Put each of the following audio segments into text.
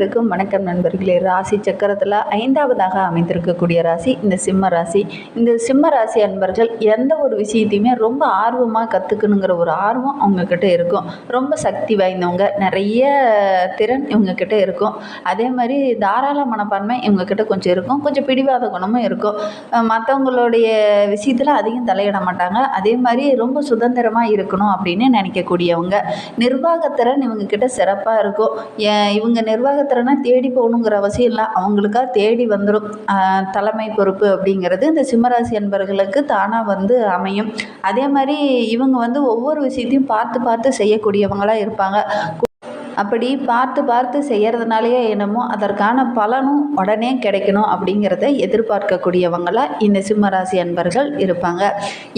இருக்கும் வணக்கம் நண்பர்களே. ராசி சக்கரத்தில் ஐந்தாவதாக அமைந்திருக்கக்கூடிய ராசி இந்த சிம்ம ராசி. இந்த சிம்ம ராசி அன்பர்கள் எந்த ஒரு விஷயத்தையுமே ரொம்ப ஆர்வமாக கற்றுக்கணுங்கிற ஒரு ஆர்வம் அவங்கக்கிட்ட இருக்கும். ரொம்ப சக்தி வாய்ந்தவங்க நிறைய திறன் இவங்கக்கிட்ட இருக்கும். அதே மாதிரி தாராள மனப்பான்மை இவங்கக்கிட்ட கொஞ்சம் இருக்கும். கொஞ்சம் பிடிவாத குணமும் இருக்கும். மற்றவங்களுடைய விஷயத்தில் அதிகம் தலையிட மாட்டாங்க. அதே மாதிரி ரொம்ப சுதந்திரமாக இருக்கணும் அப்படின்னு நினைக்கக்கூடியவங்க. நிர்வாகத்திறன் இவங்கக்கிட்ட சிறப்பாக இருக்கும். இவங்க இவங்க நிர்வாகத்திறனை தேடி போகணுங்கிற அவசியம் இல்லை அவங்களுக்காக தேடி வந்துடும் தலைமை பொறுப்பு அப்படிங்கிறது இந்த சிம்மராசி அன்பர்களுக்கு தானாக வந்து அமையும். அதே மாதிரி இவங்க வந்து ஒவ்வொரு விஷயத்தையும் பார்த்து பார்த்து செய்யக்கூடியவங்களாக இருப்பாங்க. அப்படி பார்த்து பார்த்து செய்கிறதுனாலேயே என்னமோ அதற்கான பலனும் உடனே கிடைக்கணும் அப்படிங்கிறத எதிர்பார்க்கக்கூடியவங்களாக இந்த சிம்மராசி அன்பர்கள் இருப்பாங்க.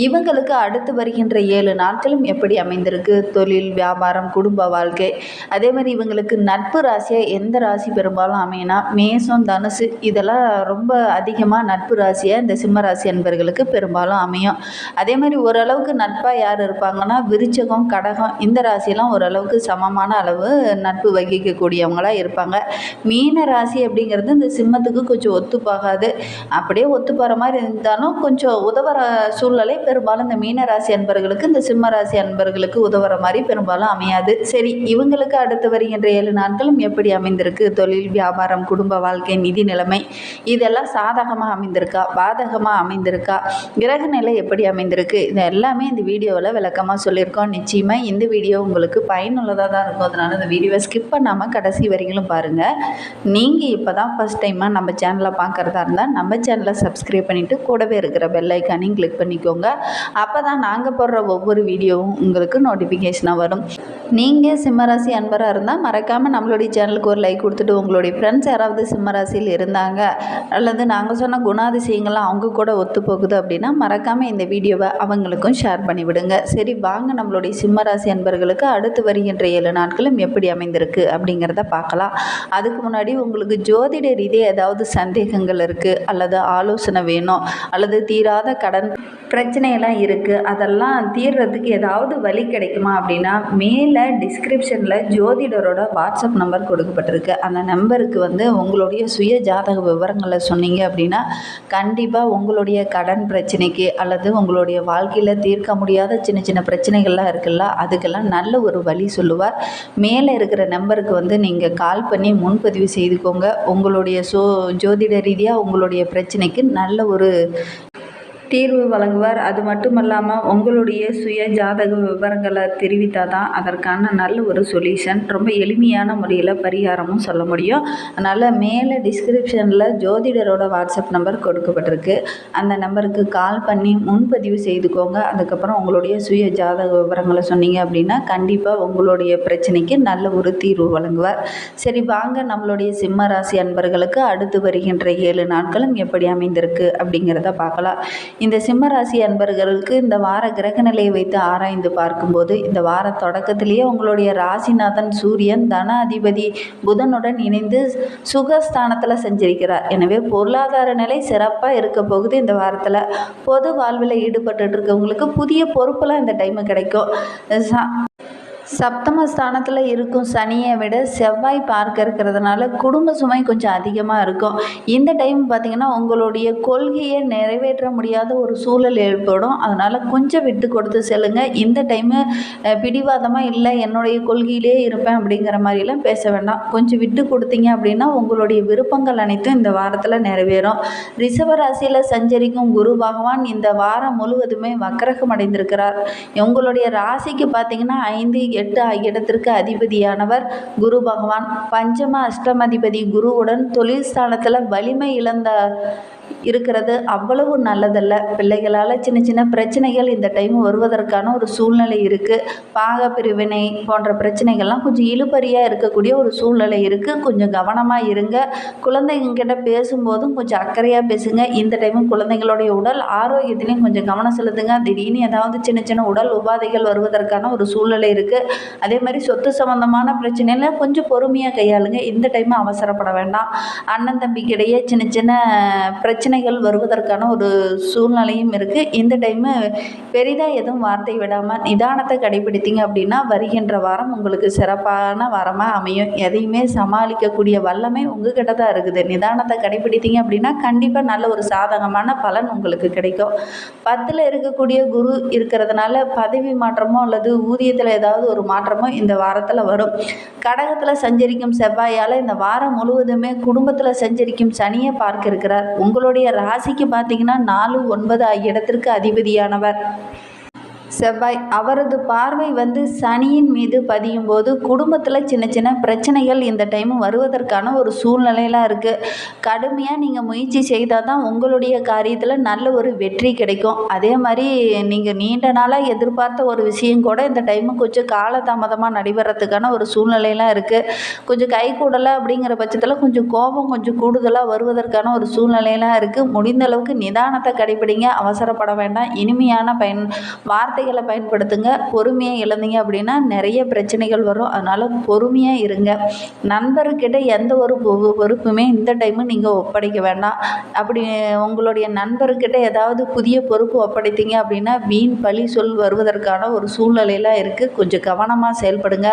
இவங்களுக்கு அடுத்து வருகின்ற ஏழு நாட்களும் எப்படி அமைந்திருக்கு? தொழில் வியாபாரம் குடும்ப வாழ்க்கை. அதே மாதிரி இவங்களுக்கு நட்பு ராசியாக எந்த ராசி பெரும்பாலும் அமையினா மேசம் தனுசு இதெல்லாம் ரொம்ப அதிகமாக நட்பு ராசியாக இந்த சிம்மராசி அன்பர்களுக்கு பெரும்பாலும் அமையும். அதே மாதிரி ஓரளவுக்கு நட்பாக யார் இருப்பாங்கன்னா விருச்சகம் கடகம் இந்த ராசியெல்லாம் ஓரளவுக்கு சமமான அளவு நட்பு வகிக்கக்கூடியவங்களா இருப்பாங்க. மீன ராசி அப்படிங்கிறது இந்த சிம்மத்துக்கு கொஞ்சம் ஒத்துப்பாகாது. அப்படியே ஒத்து போகிற மாதிரி இருந்தாலும் கொஞ்சம் உதவுற சூழ்நிலை பெரும்பாலும் இந்த மீன ராசி அன்பர்களுக்கு இந்த சிம்ம ராசி அன்பர்களுக்கு உதவுற மாதிரி பெரும்பாலும் அமையாது. சரி இவங்களுக்கு அடுத்து வருகின்ற ஏழு நாட்களும் எப்படி அமைந்திருக்கு? தொழில் வியாபாரம் குடும்ப வாழ்க்கை நிதி நிலைமை இதெல்லாம் சாதகமாக அமைந்திருக்கா? பாதகமாக அமைந்திருக்கா? கிரக நிலை எப்படி அமைந்திருக்கு? இது எல்லாமே இந்த வீடியோவில் விளக்கமாக சொல்லியிருக்கோம். நிச்சயமாக இந்த வீடியோ உங்களுக்கு பயனுள்ளதாக தான் இருக்கும். அதனால் இந்த வீடியோவை ஸ்கிப் பண்ணாமல் கடைசி வரைக்கும் பாருங்கள் நீங்கள் இப்போ தான் ஃபஸ்ட் டைமாக நம்ம சேனலை பார்க்குறதா இருந்தால் நம்ம சேனலை சப்ஸ்கிரைப் பண்ணிவிட்டு கூடவே இருக்கிற பெல் ஐக்கானையும் கிளிக் பண்ணிக்கோங்க. அப்போ தான் நாங்கள் போடுற ஒவ்வொரு வீடியோவும் உங்களுக்கு நோட்டிஃபிகேஷனாக வரும். நீங்கள் சிம்மராசி அன்பராக இருந்தால் மறக்காமல் நம்மளுடைய சேனலுக்கு ஒரு லைக் கொடுத்துட்டு உங்களுடைய ஃப்ரெண்ட்ஸ் யாராவது சிம்மராசியில் இருந்தாங்க அல்லது நாங்கள் சொன்ன குணாதிசயங்கள்லாம் அவங்க கூட ஒத்து போகுது அப்படின்னா மறக்காமல் இந்த வீடியோவை அவங்களுக்கும் ஷேர் பண்ணிவிடுங்க. சரி வாங்க நம்மளுடைய சிம்மராசி அன்பர்களுக்கு அடுத்து வருகின்ற ஏழு நாட்களும் எப்படி அமைந்திருக்கு அப்படிங்கிறத பார்க்கலாம். அதுக்கு முன்னாடி உங்களுக்கு ஜோதிட ரீதியாக ஏதாவது சந்தேகங்கள் இருக்குது அல்லது ஆலோசனை வேணும் அல்லது தீராத கடன் பிரச்சனையெல்லாம் இருக்குது அதெல்லாம் தீர்றதுக்கு ஏதாவது வழி கிடைக்குமா அப்படின்னா மேலே டிஸ்கிரிப்ஷனில் ஜோதிடரோட வாட்ஸ்அப் நம்பர் கொடுக்கப்பட்டிருக்கு. அந்த நம்பருக்கு வந்து உங்களுடைய சுய ஜாதக விவரங்களை சொன்னீங்க அப்படின்னா கண்டிப்பாக உங்களுடைய கடன் பிரச்சனைக்கு அல்லது உங்களுடைய வாழ்க்கையில் தீர்க்க முடியாத சின்ன சின்ன பிரச்சனைகள்லாம் இருக்குல்ல அதுக்கெல்லாம் நல்ல ஒரு வழி சொல்லுவார். மேலே இருக்கிற நம்பருக்கு வந்து நீங்கள் கால் பண்ணி முன்பதிவு செய்துக்கோங்க. உங்களுடைய சோ ஜோதிட ரீதியாக உங்களுடைய பிரச்சனைக்கு நல்ல ஒரு தீர்வு வழங்குவார். அது மட்டும் இல்லாமல் உங்களுடைய சுய ஜாதக விவரங்களை தெரிவித்தால் தான் அதற்கான நல்ல ஒரு சொல்யூஷன் ரொம்ப எளிமையான முறையில் பரிகாரமும் சொல்ல முடியும். அதனால் மேலே டிஸ்கிரிப்ஷனில் ஜோதிடரோட வாட்ஸ்அப் நம்பர் கொடுக்கப்பட்டிருக்கு. அந்த நம்பருக்கு கால் பண்ணி முன்பதிவு செய்துக்கோங்க. அதுக்கப்புறம் உங்களுடைய சுய ஜாதக விவரங்களை சொன்னீங்க அப்படின்னா கண்டிப்பாக உங்களுடைய பிரச்சனைக்கு நல்ல ஒரு தீர்வு வழங்குவார். சரி வாங்க. நம்மளுடைய சிம்ம ராசி அன்பர்களுக்கு அடுத்து வருகின்ற ஏழு நாட்களும் எப்படி அமைந்திருக்கு அப்படிங்கிறத பார்க்கலாம். இந்த சிம்மராசி அன்பர்களுக்கு இந்த வார கிரக நிலையை வைத்து ஆராய்ந்து பார்க்கும்போது இந்த வார தொடக்கத்திலேயே உங்களுடைய ராசிநாதன் சூரியன் தன அதிபதி புதனுடன் இணைந்து சுகஸ்தானத்தில் செஞ்சிருக்கிறார். எனவே பொருளாதார நிலை சிறப்பாக இருக்க போகுது. இந்த வாரத்தில் பொது வாழ்வில் ஈடுபட்டு இருக்கவங்களுக்கு புதிய பொறுப்பெல்லாம் இந்த டைமு கிடைக்கும். சா சப்தமஸ்தானத்தில் இருக்கும் சனியை விட செவ்வாய் பார்க்க இருக்கிறதுனால குடும்ப சுமை கொஞ்சம் அதிகமாக இருக்கும். இந்த டைம் பார்த்திங்கன்னா உங்களுடைய கொள்கையை நிறைவேற்ற முடியாத ஒரு சூழல் ஏற்படும். அதனால் கொஞ்சம் விட்டு கொடுத்து செல்லுங்க. இந்த டைமு பிடிவாதமாக இல்லை என்னுடைய கொள்கையிலே இருப்பேன் அப்படிங்கிற மாதிரிலாம் பேச வேண்டாம். கொஞ்சம் விட்டு கொடுத்தீங்க அப்படின்னா உங்களுடைய விருப்பங்கள் அனைத்தும் இந்த வாரத்தில் நிறைவேறும். ரிஷப ராசியில் சஞ்சரிக்கும் குரு பகவான் இந்த வாரம் முழுவதுமே வக்கரகம் அடைந்திருக்கிறார். உங்களுடைய ராசிக்கு பார்த்தீங்கன்னா ஐந்து எட்டு ஆகிய இடத்திற்கு அதிபதியானவர் குரு பகவான். பஞ்சம அஷ்டமதிபதி குருவுடன் தொழில் ஸ்தானத்தில் வலிமை இழந்த இருக்கிறது. அவ்வளவு நல்லதல்ல. பிள்ளைகளால் சின்ன சின்ன பிரச்சனைகள் இந்த டைம் வருவதற்கான ஒரு சூழ்நிலை இருக்குது பாக பிரிவினை போன்ற பிரச்சனைகள்லாம் கொஞ்சம் இழுபறியாக இருக்கக்கூடிய ஒரு சூழ்நிலை இருக்குது கொஞ்சம் கவனமாக இருங்க. குழந்தைங்கிட்ட பேசும்போதும் கொஞ்சம் அக்கறையாக பேசுங்க. இந்த டைமும் குழந்தைங்களுடைய உடல் ஆரோக்கியத்திலையும் கொஞ்சம் கவனம் செலுத்துங்க. திடீர்னு ஏதாவது சின்ன சின்ன உடல் உபாதைகள் வருவதற்கான ஒரு சூழ்நிலை இருக்குது அதே மாதிரி சொத்து சம்மந்தமான பிரச்சனையில் கொஞ்சம் பொறுமையாக கையாளுங்க. இந்த டைம் அவசரப்பட வேண்டாம். அண்ணன் தம்பிக்கிடையே சின்ன சின்ன பிரச்சனை பிரச்சனைகள் வருவதற்கான ஒரு சூழ்நிலையும் இருக்குது இந்த டைமு பெரிதாக எதுவும் வார்த்தை விடாமல் நிதானத்தை கடைபிடித்தீங்க அப்படின்னா வருகின்ற வாரம் உங்களுக்கு சிறப்பான வாரமாக அமையும். எதையுமே சமாளிக்கக்கூடிய வல்லமை உங்ககிட்ட தான் இருக்குது. நிதானத்தை கடைபிடித்தீங்க அப்படின்னா கண்டிப்பாக நல்ல ஒரு சாதகமான பலன் உங்களுக்கு கிடைக்கும். பத்தில் இருக்கக்கூடிய குரு இருக்கிறதுனால பதவி மாற்றமோ அல்லது ஊதியத்தில் ஏதாவது ஒரு மாற்றமோ இந்த வாரத்தில் வரும். கடகத்தில் சஞ்சரிக்கும் செவ்வாயால் இந்த வாரம் முழுவதுமே குடும்பத்தில் சஞ்சரிக்கும் சனியை பார்க்க இருக்கிறார். உங்களுடைய ராசிக்கு பார்த்தீங்கன்னா நாலு ஒன்பது ஆகிய இடத்திற்கு அதிபதியானவர். செவ்வாய் அவரது பார்வை வந்து சனியின் மீது பதியும் போது குடும்பத்தில் சின்ன சின்ன பிரச்சனைகள் இந்த டைம் வருவதற்கான ஒரு சூழ்நிலையெல்லாம் இருக்குது கடுமையாக நீங்கள் முயற்சி செய்தால் தான் உங்களுடைய காரியத்தில் நல்ல ஒரு வெற்றி கிடைக்கும். அதே மாதிரி நீங்கள் நீண்ட நாளாக எதிர்பார்த்த ஒரு விஷயம் கூட இந்த டைமு கொஞ்சம் காலதாமதமாக நடைபெறத்துக்கான ஒரு சூழ்நிலையெல்லாம் இருக்குது கொஞ்சம் கை கூடலை அப்படிங்கிற பட்சத்தில் கொஞ்சம் கோபம் கொஞ்சம் கூடுதலாக வருவதற்கான ஒரு சூழ்நிலையெல்லாம் இருக்குது முடிந்த அளவுக்கு நிதானத்தை கடைபிடிங்க. அவசரப்பட வேண்டாம். இனிமையான பயன் வார்த்தை வார்த்தைகளை பயன்படுத்துங்க. பொறுமையாக இழந்தீங்க அப்படின்னா நிறைய பிரச்சனைகள் வரும். அதனால் பொறுமையாக இருங்க. நண்பர்கிட்ட எந்த ஒரு பொ- பொறுப்புமே இந்த டைமு நீங்கள் ஒப்படைக்க வேண்டாம். அப்படி உங்களுடைய நண்பர்கிட்ட ஏதாவது புதிய பொறுப்பு ஒப்படைத்தீங்க அப்படின்னா வீண் பழி சொல் வருவதற்கான ஒரு சூழ்நிலையெல்லாம் இருக்குது கொஞ்சம் கவனமாக செயல்படுங்க.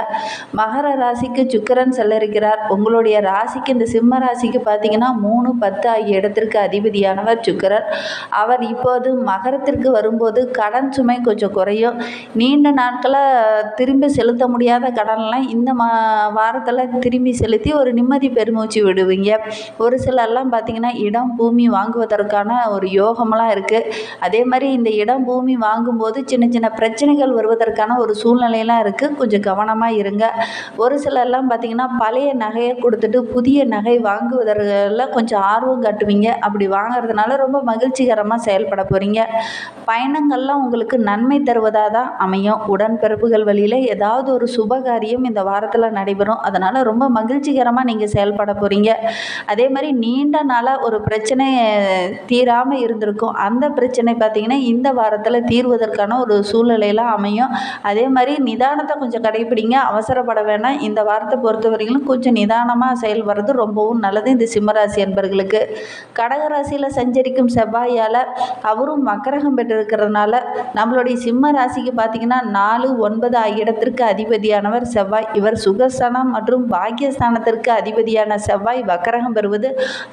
மகர ராசிக்கு சுக்கரன் செல்லிருக்கிறார். உங்களுடைய ராசிக்கு இந்த சிம்ம ராசிக்கு பார்த்தீங்கன்னா மூணு பத்து ஆகிய இடத்திற்கு அதிபதியானவர் சுக்கிரன். அவர் இப்போது மகரத்திற்கு வரும்போது கடன் சுமை கொஞ்சம் குறையும். நீண்ட நாட்களாக திரும்பி செலுத்த முடியாத கடன்லாம் இந்த மா வாரத்தில் திரும்பி செலுத்தி ஒரு நிம்மதி பெருமூச்சு விடுவீங்க. ஒரு சிலர்லாம் பார்த்தீங்கன்னா இடம் பூமி வாங்குவதற்கான ஒரு யோகமெல்லாம் இருக்குது அதே மாதிரி இந்த இடம் பூமி வாங்கும்போது சின்ன சின்ன பிரச்சனைகள் வருவதற்கான ஒரு சூழ்நிலையெல்லாம் இருக்குது கொஞ்சம் கவனமாக இருங்க. ஒரு சிலர்லாம் பார்த்தீங்கன்னா பழைய நகையை கொடுத்துட்டு புதிய நகை வாங்குவதற்கெல்லாம் கொஞ்சம் ஆர்வம் காட்டுவீங்க. அப்படி வாங்குறதுனால ரொம்ப மகிழ்ச்சிகரமாக செயல்பட போகிறீங்க பயணங்கள்லாம் உங்களுக்கு நன்மை தருவதாக தான் அமையும் உடன்பிறப்புகள் வழியில் ஏதாவது ஒரு சுபகாரியம் இந்த வாரத்தில் நடைபெறும். அதனால் ரொம்ப மகிழ்ச்சிகரமாக நீங்கள் செயல்பட போகிறீங்க அதே மாதிரி நீண்ட நாளாக ஒரு பிரச்சனை தீராமல் இருந்திருக்கும். அந்த பிரச்சனை பார்த்திங்கன்னா இந்த வாரத்தில் தீர்வதற்கான ஒரு சூழ்நிலையெல்லாம் அமையும். அதே மாதிரி நிதானத்தை கொஞ்சம் கடைப்பிடிங்க. அவசரப்பட வேணாம். இந்த வாரத்தை பொறுத்த வரைக்கும் கொஞ்சம் நிதானமாக செயல்படுறது ரொம்பவும் நல்லது இந்த சிம்மராசி என்பர்களுக்கு கடகராசியில் சஞ்சரிக்கும் செவ்வாயால் அவரும் மக்கரகம் பெற்றிருக்கிறதுனால நம்மளுடைய சிம்ம ராசிக்கு பார்த்தீங்கன்னா நாலு ஒன்பது ஆகிய இடத்திற்கு அதிபதியானவர் செவ்வாய். இவர் சுகஸ்தானம் மற்றும் பாக்கியஸ்தானத்திற்கு அதிபதியான செவ்வாய். வக்கரகம் பெறுவது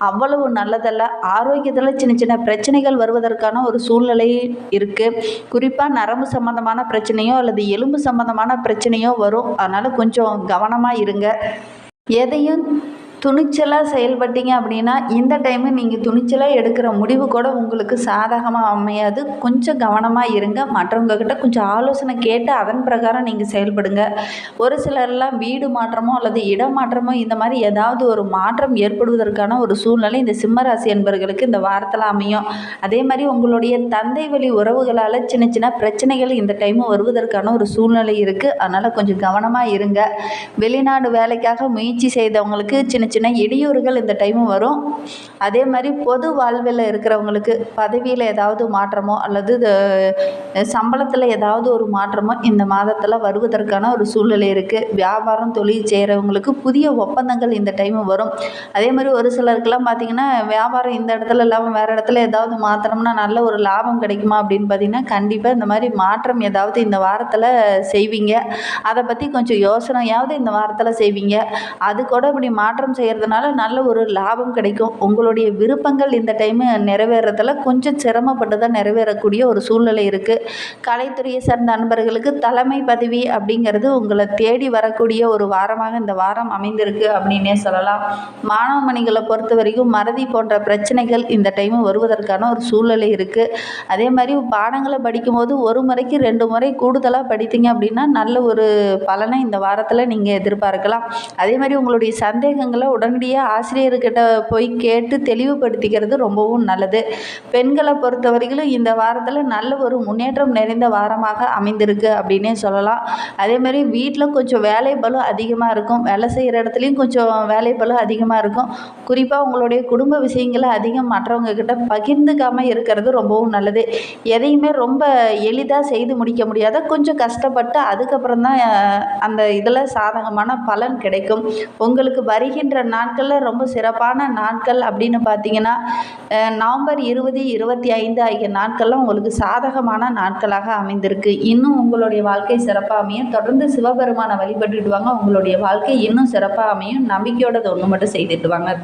அவ்வளவு நல்லதல்ல. ஆரோக்கியத்தில் சின்ன சின்ன பிரச்சனைகள் வருவதற்கான ஒரு சூழ்நிலை இருக்குது குறிப்பாக நரம்பு சம்பந்தமான பிரச்சனையோ அல்லது எலும்பு சம்பந்தமான பிரச்சனையோ வரும். அதனால் கொஞ்சம் கவனமாக இருங்க. எதையும் துணிச்சலாக செயல்பட்டீங்க அப்படின்னா இந்த டைமு நீங்கள் துணிச்சலாக எடுக்கிற முடிவு கூட உங்களுக்கு சாதகமாக அமையாது. கொஞ்சம் கவனமாக இருங்க. மற்றவங்கக்கிட்ட கொஞ்சம் ஆலோசனை கேட்டு அதன் பிரகாரம் நீங்கள் செயல்படுங்க. ஒரு சிலர்லாம் வீடு மாற்றமோ அல்லது இடம் மாற்றமோ இந்த மாதிரி ஏதாவது ஒரு மாற்றம் ஏற்படுவதற்கான ஒரு சூழ்நிலை இந்த சிம்மராசி என்பவர்களுக்கு இந்த வாரத்தில் அமையும். அதே மாதிரி உங்களுடைய தந்தை வழி உறவுகளால் சின்ன சின்ன பிரச்சனைகள் இந்த டைமு வருவதற்கான ஒரு சூழ்நிலை இருக்குது அதனால் கொஞ்சம் கவனமாக இருங்க. வெளிநாடு வேலைக்காக முயற்சி செய்தவங்களுக்கு சின்ன சின்ன இடையூறுகள் இந்த டைமும் வரும். அதே மாதிரி பொது வாழ்வில் இருக்கிறவங்களுக்கு பதவியில் ஏதாவது மாற்றமோ அல்லது சம்பளத்தில் ஏதாவது ஒரு மாற்றமோ இந்த மாதத்தில் வருவதற்கான ஒரு சூழ்நிலை இருக்குது வியாபாரம் தொழில் செய்கிறவங்களுக்கு புதிய ஒப்பந்தங்கள் இந்த டைமு வரும். அதே மாதிரி ஒரு சிலருக்கெல்லாம் பார்த்திங்கன்னா வியாபாரம் இந்த இடத்துல இல்லாமல் வேறு இடத்துல ஏதாவது மாற்றணும்னா நல்ல ஒரு லாபம் கிடைக்குமா அப்படின்னு பார்த்தீங்கன்னா கண்டிப்பாக இந்த மாதிரி மாற்றம் ஏதாவது இந்த வாரத்தில் செய்வீங்க. அதை பற்றி கொஞ்சம் யோசனையாவது இந்த வாரத்தில் செய்வீங்க. அது கூட இப்படி மாற்றம் செய்கிறதுனால நல்ல ஒரு லாபம் கிடைக்கும். உங்களுடைய விருப்பங்கள் இந்த டைமு நிறைவேறதில் கொஞ்சம் சிரமப்பட்டு தான் நிறைவேறக்கூடிய ஒரு சூழ்நிலை இருக்குது கலைத்துறையை சார்ந்த நண்பர்களுக்கு தலைமை பதவி அப்படிங்கிறது உங்களை தேடி வரக்கூடிய ஒரு வாரமாக இந்த வாரம் அமைந்திருக்கு அப்படின்னே சொல்லலாம். மாணவ மணிகளை பொறுத்த வரைக்கும் மறதி போன்ற பிரச்சனைகள் இந்த டைமு வருவதற்கான ஒரு சூழ்நிலை இருக்குது அதே மாதிரி பாடங்களை படிக்கும்போது ஒரு முறைக்கு ரெண்டு முறை கூடுதலாக படித்தீங்க அப்படின்னா நல்ல ஒரு பலனை இந்த வாரத்தில் நீங்கள் எதிர்பார்க்கலாம். அதே மாதிரி உங்களுடைய சந்தேகங்களை உடனடியாக ஆசிரியர்கிட்ட போய் கேட்டு தெளிவுபடுத்திக்கிறது ரொம்பவும் நல்லது. பெண்களை பொறுத்த வரைக்கும் இந்த வாரத்தில் நல்ல ஒரு முன்னேற்றம் நிறைந்த வாரமாக அமைந்திருக்கு அப்படின்னே சொல்லலாம். அதேமாதிரி வீட்டில் கொஞ்சம் வேலை பலம் அதிகமாக இருக்கும். வேலை செய்கிற இடத்துலையும் கொஞ்சம் வேலை பலம் அதிகமாக இருக்கும். குறிப்பாக உங்களுடைய குடும்ப விஷயங்களை அதிகம் மற்றவங்க கிட்ட பகிர்ந்துக்காமல் இருக்கிறது ரொம்பவும் நல்லது. எதையுமே ரொம்ப எளிதாக செய்து முடிக்க முடியாத கொஞ்சம் கஷ்டப்பட்டு அதுக்கப்புறம் தான் அந்த இதில் சாதகமான பலன் கிடைக்கும். உங்களுக்கு வருகின்ற நாட்களில் ரொம்ப சிறப்பான நாட்கள் அப்படின்னு பார்த்தீங்கன்னா நவம்பர் இருபது இருபத்தி ஐந்து ஆகிய நாட்கள்லாம் உங்களுக்கு சாதகமான நாட்களாக அமைந்திருக்கு. இன்னும் உங்களுடைய வாழ்க்கை சிறப்பாக அமையும். தொடர்ந்து சிவபெருமானை வழிபட்டுட்டு வாங்க. உங்களுடைய வாழ்க்கை இன்னும் சிறப்பாக அமையும். நம்பிக்கையோட ஒன்று மட்டும் செய்துட்டு வாங்க.